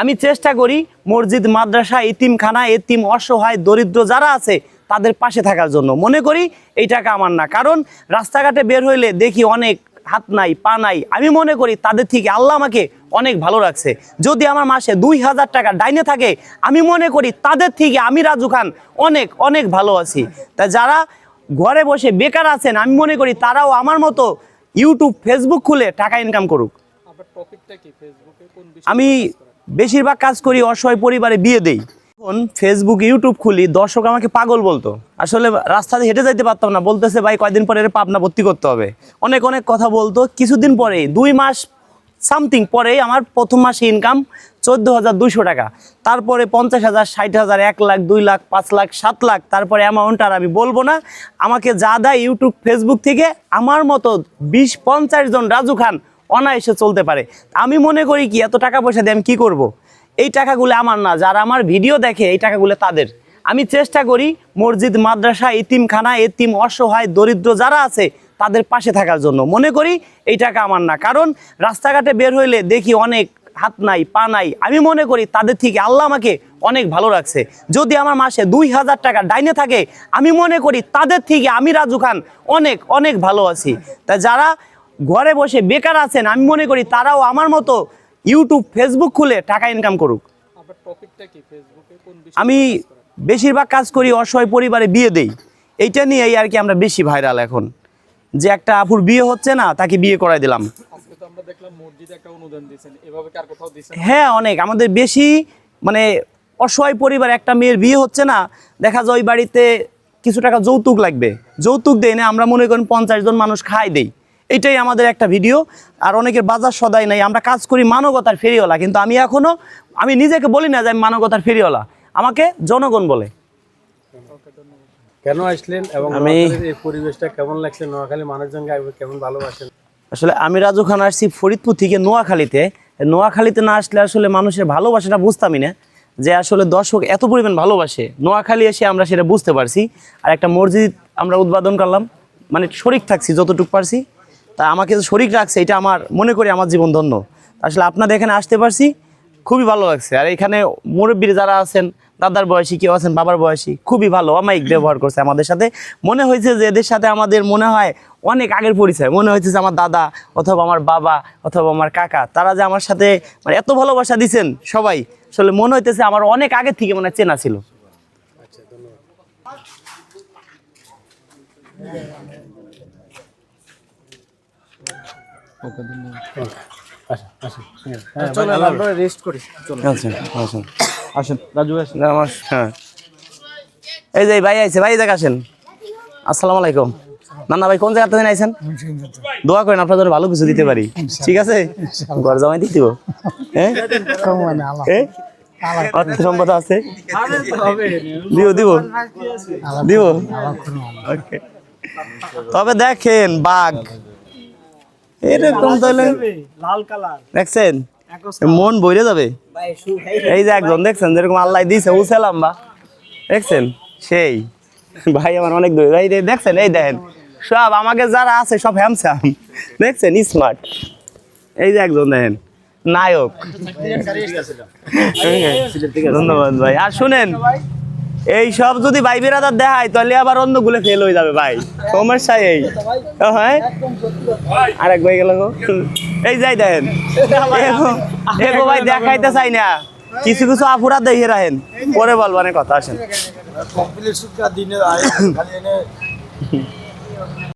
আমি চেষ্টা করি মসজিদ মাদ্রাসা এতিমখানা এতিম অসহায় দরিদ্র যারা আছে তাদের পাশে থাকার জন্য। মনে করি এই টাকা আমার না। কারণ রাস্তাঘাটে বের হইলে দেখি অনেক হাত নাই পা নাই। আমি মনে করি তাদের থেকে আল্লাহ আমাকে অনেক ভালো রাখছে। যদি আমার মাসে দুই হাজার টাকা ডাইনে থাকে আমি মনে করি তাদের থেকে আমি রাজু খান অনেক অনেক ভালো আছি। তা যারা ঘরে বসে বেকার আছেন আমি মনে করি তারাও আমার মতো ইউটিউব ফেসবুক খুলে টাকা ইনকাম করুক। আমি বেশিরভাগ কাজ করি অসহায় পরিবারে বিয়ে দেই। এখন ফেসবুক ইউটিউব খুলি, দর্শক আমাকে পাগল বলতো। আসলে রাস্তাতে হেঁটে যাইতে পারতাম না, বলতেছে, ভাই, কয়দিন পরে পাবনা ভর্তি করতে হবে? অনেক অনেক কথা বলতো। কিছুদিন পরে, দুই মাস সামথিং পরে আমার প্রথম মাসে ইনকাম চোদ্দ হাজার দুশো টাকা। তারপরে পঞ্চাশ হাজার, ষাট হাজার, এক লাখ, দুই লাখ, পাঁচ লাখ, সাত লাখ, তারপরে অ্যামাউন্ট আর আমি বলব না। আমাকে যা দেয় ইউটিউব ফেসবুক থেকে, আমার মতো বিশ পঞ্চাশ জন রাজু খান অনায়াসে চলতে পারে। আমি মনে করি কি, এত টাকা পয়সা দিয়ে আমি কী করব। এই টাকাগুলো আমার না, যারা আমার ভিডিও দেখে, এই টাকাগুলো তাদের। আমি চেষ্টা করি মসজিদ, মাদ্রাসা, এতিমখানা, এতিম, অসহায়, দরিদ্র যারা আছে, তাদের পাশে থাকার জন্য। মনে করি এই টাকা আমার না, কারণ রাস্তাঘাটে বের হইলে দেখি অনেক হাত নাই, পা নাই। আমি মনে করি তাদের থেকে আল্লাহ আমাকে অনেক ভালো রাখছে। যদি আমার মাসে দুই হাজার টাকা ডাইনে থাকে, আমি মনে করি তাদের থেকে আমি রাজু খান অনেক অনেক ভালো আছি। তা যারা ঘরে বসে বেকার আছেন আমি মনে করি তারাও আমার মতো ইউটিউব ফেসবুক খুলে টাকা ইনকাম করুক। আমি বেশিরভাগ কাজ করি অসহায় পরিবারে বিয়ে দেই। এইটা নিয়েই আর কি আমরা বেশি ভাইরাল এখন। যে একটা আপুর বিয়ে হচ্ছে না তাকে বিয়ে করাই দিলাম। হ্যাঁ অনেক। আমাদের বেশি মানে অসহায় পরিবার একটা মেয়ের বিয়ে হচ্ছে না দেখা যায় ওই বাড়িতে কিছু টাকা যৌতুক লাগবে। যৌতুক দেয় না আমরা মনে করেন পঞ্চাশ জন মানুষ খাই দেই। এটাই আমাদের একটা ভিডিও আর অনেকের বাজার সদাই নাই আমরা কাজ করি মানবতার ফেরিওয়ালা কিন্তু আমি এখনও আমি নিজেকে বলি না যে আমি মানবতার ফেরিওয়ালা আমাকে জনগণ বলে। কেন আসলেন এবং আমি- এই পরিবেশটা কেমন লাগছে? নোয়াখালী মানুষজনকে কেমন ভালোবাসেন? আসলে আমি রাজু খান আসছি ফরিদপুর থেকে নোয়াখালীতে। নোয়াখালীতে না আসলে আসলে মানুষের ভালোবাসাটা বুঝতামই না যে আসলে দর্শক এত পরিমাণ ভালোবাসে। নোয়াখালী এসে আমরা সেটা বুঝতে পারছি। আর একটা মসজিদ আমরা উদ্বোধন করলাম মানে শরিক থাকছি যতটুকু পারছি। তা আমাকে শরিক রাখছে, এটা আমার মনে করি আমার জীবন ধন্য। আসলে আপনাদের এখানে আসতে পারছি, খুবই ভালো লাগছে। আর এখানে মুরব্বীর যারা আছেন, দাদার বয়সী, কেউ আছেন, বাবার বয়সী, খুবই ভালো, অমায়িক ব্যবহার করছে আমাদের সাথে। মনে হয়েছে যে এদের সাথে আমাদের মনে হয় অনেক আগের পরিচয়। মনে হয়েছে যে আমার দাদা অথবা আমার বাবা অথবা আমার কাকা, তারা যে আমার সাথে মানে এত ভালোবাসা দিছেন সবাই, আসলে মনে হইতেছে আমার অনেক আগের থেকে মানে চেনা ছিল। আচ্ছা আসেন না, এই যে ভাই আইছে ভাই দেখ আসেন। আসসালামু আলাইকুম। নানা ভাই কোন জায়গা থেকে আইছেন? দোয়া করেন আপনাদের ভালো কিছু দিতে পারি। ঠিক আছে? ঘর জামাই দিয়ে দিব। হ্যাঁ অর্থ সম্পদ আছে? দিব দিব। দিব। তবে দেখেন বাঘ। এরকম তাহলে লাল কালার। দেখছেন? মন বইরে যাবে। এই যে একজন দেখছেন যেরকম আল্লাহ দিছে উসেলাম বা। দেখছেন? সেই। ভাই আমার অনেক দূর। এই যে দেখছেন এই দেখেন। সব আমাকে যারা আছে সব হ্যামসাম দেখছেন? স্মার্ট এই যে একজন দেখেন নায়ক। ধন্যবাদ ভাই। আর শুনেন এই সব যদি ভাই বিরাদার দেখায়, তাহলে আবার অন্য অন্যগুলো ফেল হয়ে যাবে ভাই। সমস্যা এই। হ্যাঁ? আরেক ভাই গেল। এই যাই দেখেন এগো ভাই দেখাইতে চাই না। কিছু কিছু আপুরা দেখে রাখেন। পরে বলবানের কথা আসেন।